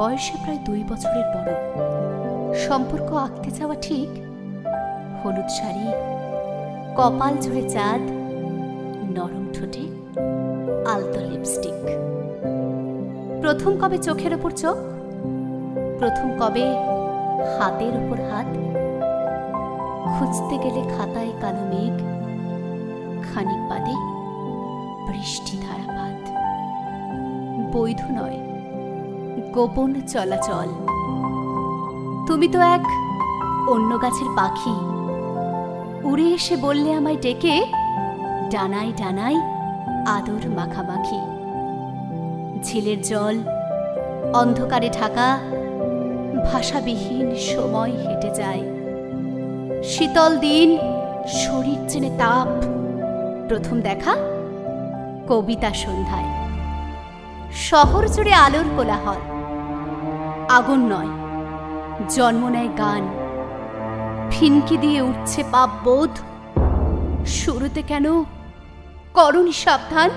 বয়সে প্রায় দুই বছরের বড়। সম্পর্ক আঁকতে যাওয়া ঠিক? হলুদ শাড়ি, কপাল জুড়ে চাঁদ, নরম ঠোঁটে আলতো লিপস্টিক। প্রথম কবে চোখের ওপর চোখ? প্রথম কবে হাতের ওপর হাত? খুঁজতে গেলে খাতায় কালো মেঘ, খানিক বাদে বৃষ্টি ধারাপাত বৈধ নয়। গোপন চলাচল। তুমি তো এক অন্য গাছের পাখি। উড়ে এসে বললে আমায় ডেকে, ডানায় ডানায় আদর মাখামাখি। ঝিলের জল, অন্ধকারে ঢাকা, ভাষাবিহীন সময় হেঁটে যায়। শীতল দিন, শরীর চেনে তাপ। প্রথম দেখা কবিতা সন্ধ্যায়। শহর জুড়ে আলোর কোলাহল। আগুন নয়, জন্ম নেয় গান। ফিনকি দিয়ে উঠছে পাপ বোধ। শুরুতে কেন করুণ সাবধান?